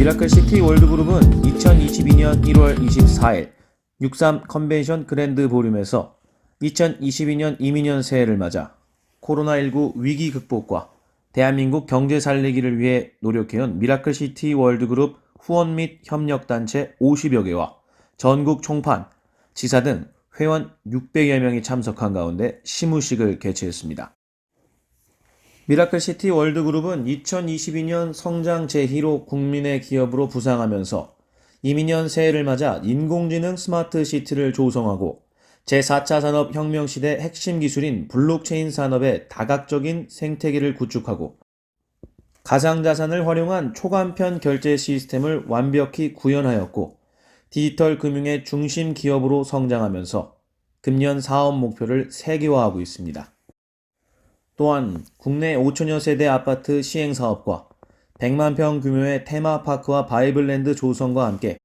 미라클 시티 월드그룹은 2022년 1월 24일 63 컨벤션 그랜드 보룸에서 2022년 이민년 새해를 맞아 코로나19 위기 극복과 대한민국 경제 살리기를 위해 노력해온 미라클 시티 월드그룹 후원 및 협력단체 50여 개와 전국 총판, 지사 등 회원 600여 명이 참석한 가운데 시무식을 개최했습니다. 미라클시티 월드그룹은 2022년 성장 제1호 국민의 기업으로 부상하면서 이민년 새해를 맞아 인공지능 스마트 시티를 조성하고 제4차 산업 혁명 시대 핵심 기술인 블록체인 산업의 다각적인 생태계를 구축하고 가상자산을 활용한 초간편 결제 시스템을 완벽히 구현하였고 디지털 금융의 중심 기업으로 성장하면서 금년 사업 목표를 세계화하고 있습니다. 또한 국내 5천여 세대 아파트 시행 사업과 100만 평 규모의 테마파크와 바이블랜드 조성과 함께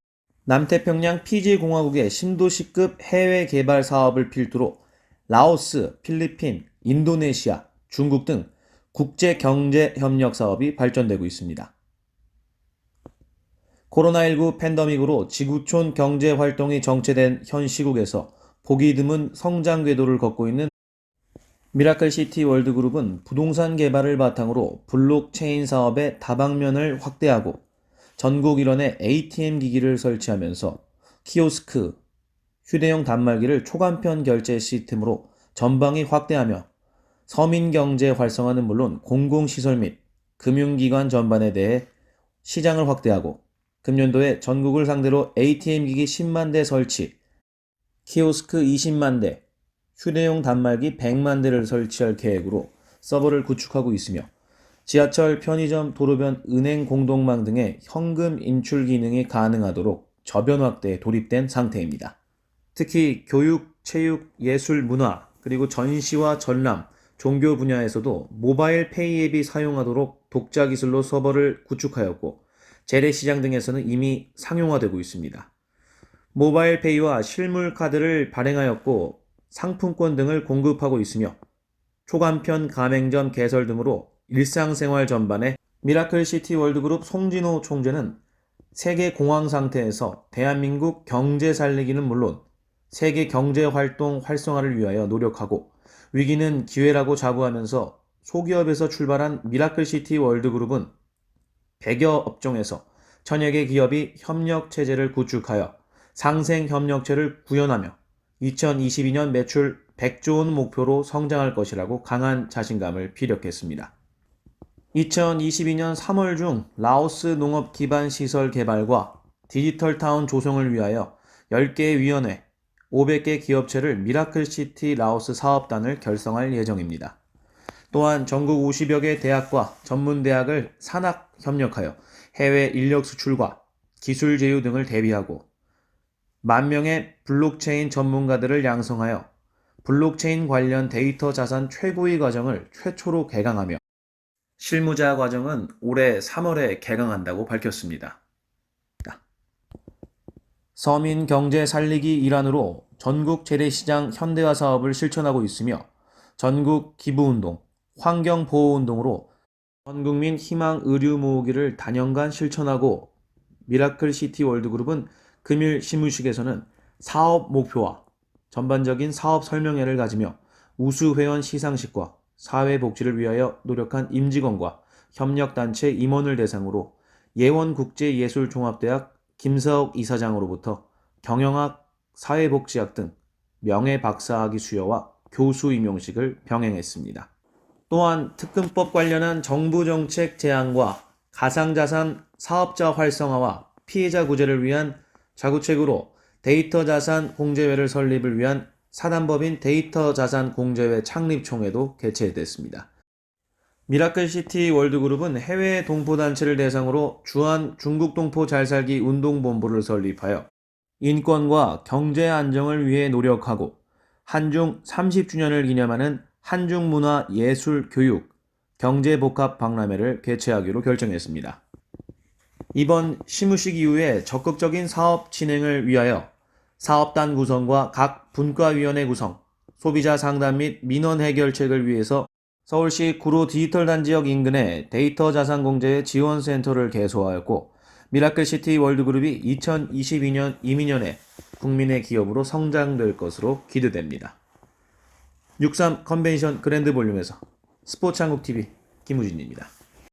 남태평양 피지공화국의 신도시급 해외 개발 사업을 필두로 라오스, 필리핀, 인도네시아, 중국 등 국제 경제 협력 사업이 발전되고 있습니다. 코로나19 팬데믹으로 지구촌 경제 활동이 정체된 현 시국에서 보기 드문 성장 궤도를 걷고 있는 미라클 시티 월드그룹은 부동산 개발을 바탕으로 블록체인 사업의 다방면을 확대하고 전국 일원에 ATM 기기를 설치하면서 키오스크, 휴대용 단말기를 초간편 결제 시스템으로 전방위 확대하며 서민 경제 활성화는 물론 공공시설 및 금융기관 전반에 대해 시장을 확대하고 금년도에 전국을 상대로 ATM 기기 10만 대 설치, 키오스크 20만 대, 휴대용 단말기 100만 대를 설치할 계획으로 서버를 구축하고 있으며 지하철, 편의점, 도로변, 은행 공동망 등의 현금 인출 기능이 가능하도록 저변 확대에 돌입된 상태입니다. 특히 교육, 체육, 예술, 문화, 그리고 전시와 전람, 종교 분야에서도 모바일 페이 앱이 사용하도록 독자 기술로 서버를 구축하였고 재래시장 등에서는 이미 상용화되고 있습니다. 모바일 페이와 실물 카드를 발행하였고 상품권 등을 공급하고 있으며 초간편 가맹점 개설 등으로 일상생활 전반에 미라클 시티 월드그룹 송진호 총재는 세계 공황 상태에서 대한민국 경제 살리기는 물론 세계 경제 활동 활성화를 위하여 노력하고 위기는 기회라고 자부하면서 소기업에서 출발한 미라클 시티 월드그룹은 100여 업종에서 천여 개 기업이 협력 체제를 구축하여 상생 협력체를 구현하며 2022년 매출 100조 원 목표로 성장할 것이라고 강한 자신감을 피력했습니다. 2022년 3월 중 라오스 농업 기반 시설 개발과 디지털 타운 조성을 위하여 10개 위원회, 500개 기업체를 미라클 시티 라오스 사업단을 결성할 예정입니다. 또한 전국 50여 개 대학과 전문대학을 산학 협력하여 해외 인력 수출과 기술 제휴 등을 대비하고 만 명의 블록체인 전문가들을 양성하여 블록체인 관련 데이터 자산 최고위 과정을 최초로 개강하며 실무자 과정은 올해 3월에 개강한다고 밝혔습니다. 서민 경제 살리기 일환으로 전국 재래시장 현대화 사업을 실천하고 있으며 전국 기부운동, 환경보호운동으로 전국민 희망 의류 모으기를 단연간 실천하고 미라클 시티 월드그룹은 금일 시무식에서는 사업 목표와 전반적인 사업 설명회를 가지며 우수 회원 시상식과 사회복지를 위하여 노력한 임직원과 협력단체 임원을 대상으로 예원국제예술종합대학 김사옥 이사장으로부터 경영학, 사회복지학 등 명예박사학위 수여와 교수 임용식을 병행했습니다. 또한 특근법 관련한 정부 정책 제안과 가상자산 사업자 활성화와 피해자 구제를 위한 자구책으로 데이터 자산 공제회를 설립을 위한 사단법인 데이터 자산 공제회 창립총회도 개최됐습니다. 미라클 시티 월드그룹은 해외 동포단체를 대상으로 주한 중국 동포 잘살기 운동본부를 설립하여 인권과 경제 안정을 위해 노력하고 한중 30주년을 기념하는 한중 문화 예술 교육 경제 복합 박람회를 개최하기로 결정했습니다. 이번 시무식 이후에 적극적인 사업 진행을 위하여 사업단 구성과 각 분과위원회 구성, 소비자 상담 및 민원 해결책을 위해서 서울시 구로 디지털 단지역 인근에 데이터 자산 공제 지원 센터를 개소하였고 미라클 시티 월드그룹이 2022년 이민년에 국민의 기업으로 성장될 것으로 기대됩니다. 63 컨벤션 그랜드 볼륨에서 스포츠 한국TV 김우진입니다.